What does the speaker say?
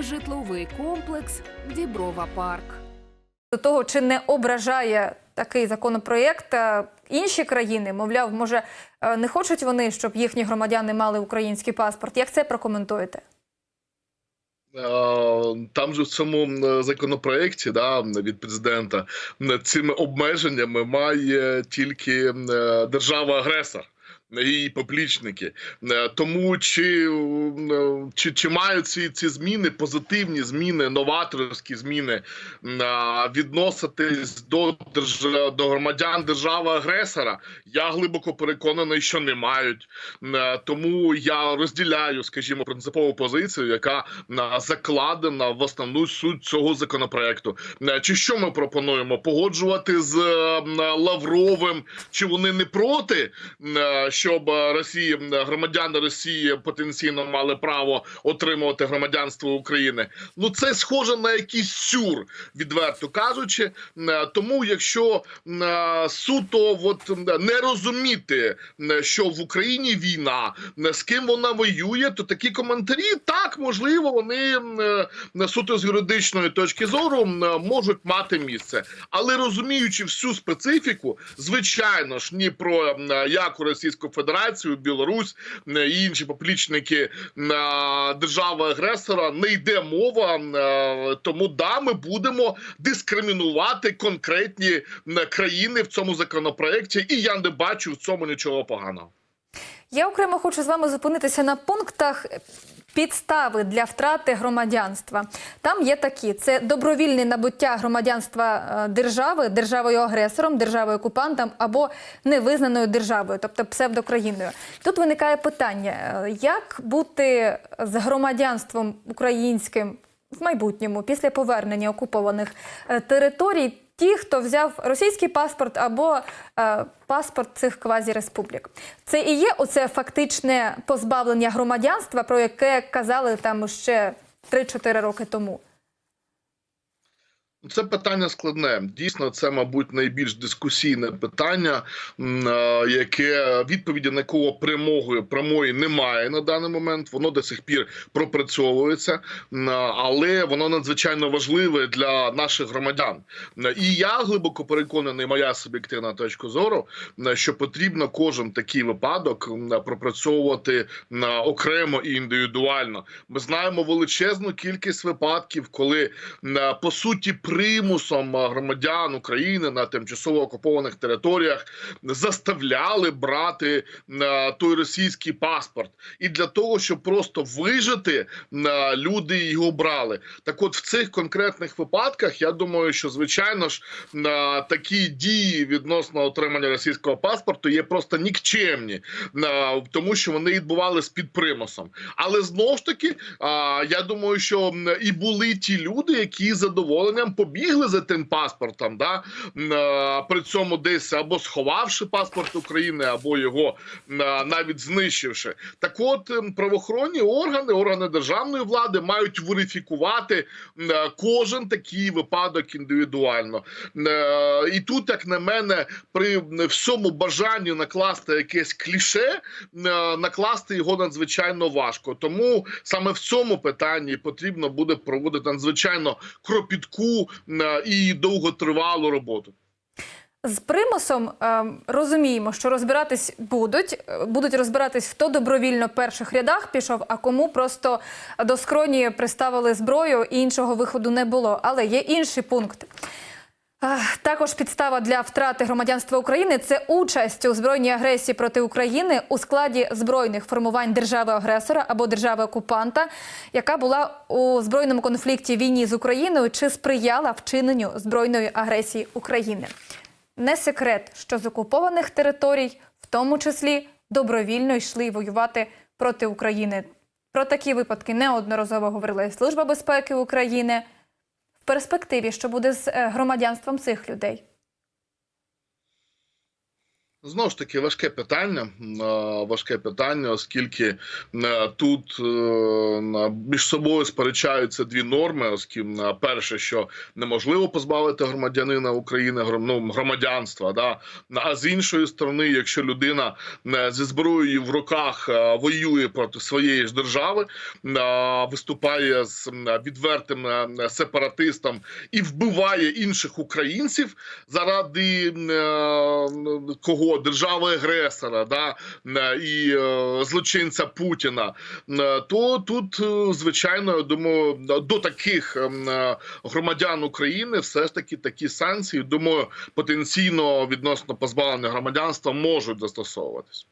житловий комплекс Діброва Парк. до того, чи не ображає такий законопроєкт інші країни, мовляв, може, е, не хочуть вони, щоб їхні громадяни мали український паспорт. Як це прокоментуєте? Е, Там же в цьому законопроекті да, від президента цими обмеженнями має тільки е, держава-агресор. І поплічники, Е, тому чи, е, чи, чи мають ці, ці зміни, позитивні зміни, новаторські зміни м, відноситись до держ- до громадян держави-агресора? Я глибоко переконаний, що не мають. Е, Тому я розділяю, скажімо, принципову позицію, яка е, закладена в основну суть цього законопроекту. Е, Чи що ми пропонуємо? Погоджувати з е, Лавровим, чи вони не проти, е, щоб е, Росії громадяни Росії потенційно мали право отримувати громадянство України? Ну це схоже на якийсь сюр, відверто кажучи. Е, Тому, якщо е, суто от не розуміти, що в Україні війна, з ким вона воює, то такі коментарі так можливо вони суто з юридичної точки зору можуть мати місце, але розуміючи всю специфіку, звичайно ж, ні про яку Російську Федерацію, Білорусь е, і інші поплічники е, держави-агресора не йде мова. е, Тому да, ми будемо дискримінувати конкретні країни в цьому законопроекті, і я не бачу в цьому нічого поганого. Я окремо хочу з вами зупинитися на пунктах підстави для втрати громадянства. Там є такі: це добровільне набуття громадянства е, держави, державою агресором, державою окупантом або невизнаною державою, тобто псевдокраїною. Тут виникає питання: е, як бути з громадянством українським в майбутньому після повернення окупованих е, територій? Ті, хто взяв російський паспорт або е, паспорт цих квазіреспублік. Це і є оце фактичне позбавлення громадянства, про яке казали там ще 3-4 роки тому. Це питання складне. Дійсно, це, мабуть, найбільш дискусійне питання, е, яке відповіді на якого прямої прямої немає на даний момент. Воно до сих пір пропрацьовується, але воно надзвичайно важливе для наших громадян. І я глибоко переконаний, моя суб'єктивна точка зору, м, що потрібно кожен такий випадок пропрацьовувати окремо і індивідуально. Ми знаємо величезну кількість випадків, коли по суті примусом громадян України на тимчасово окупованих територіях заставляли брати а, той російський паспорт, і для того, щоб просто вижити, люди його брали. Так, от в цих конкретних випадках я думаю, що звичайно ж такі дії відносно отримання російського паспорту є просто нікчемні, тому що вони відбувалися під примусом. Але знову ж таки, я думаю, що і були ті люди, які з задоволенням побігли за тим паспортом, да м, при цьому десь або сховавши паспорт України, або його навіть знищивши. Так, от ем, правоохоронні органи, органи державної влади мають верифікувати кожен такий випадок індивідуально. Е, І тут, як на мене, при всьому бажанні накласти якесь кліше, е, накласти його надзвичайно важко. Тому саме в цьому питанні потрібно буде проводити надзвичайно кропітку е, і довготривалу роботу. З примусом е, розуміємо, що розбиратись будуть. Е, Будуть розбиратись, хто добровільно в перших рядах пішов, а кому просто до скроні приставили зброю і іншого виходу не було. Але є інший пункт. Також підстава для втрати громадянства України це участь у збройній агресії проти України у складі збройних формувань держави-агресора або держави-окупанта, яка була у збройному конфлікті війні з Україною чи сприяла вчиненню збройної агресії України. Не секрет, що з окупованих територій, в тому числі, добровільно йшли воювати проти України. Про такі випадки неодноразово говорила Служба безпеки України. Перспективі, що буде з е, громадянством цих людей. Знову ж таки, важке питання. е, Важке питання, оскільки е, тут е, між собою сперечаються дві норми. Оскільки перше, що неможливо позбавити громадянина України ну, громадянства, да а з іншої сторони, якщо людина зі зброєю в руках воює проти своєї ж держави, виступає з відвертим сепаратистом і вбиває інших українців заради м, держави агресора, да е, і е, злочинця Путіна, е, то тут звичайно я думаю до таких громадян України все ж таки такі санкції, думаю, потенційно відносно позбавлення громадянства можуть застосовуватись.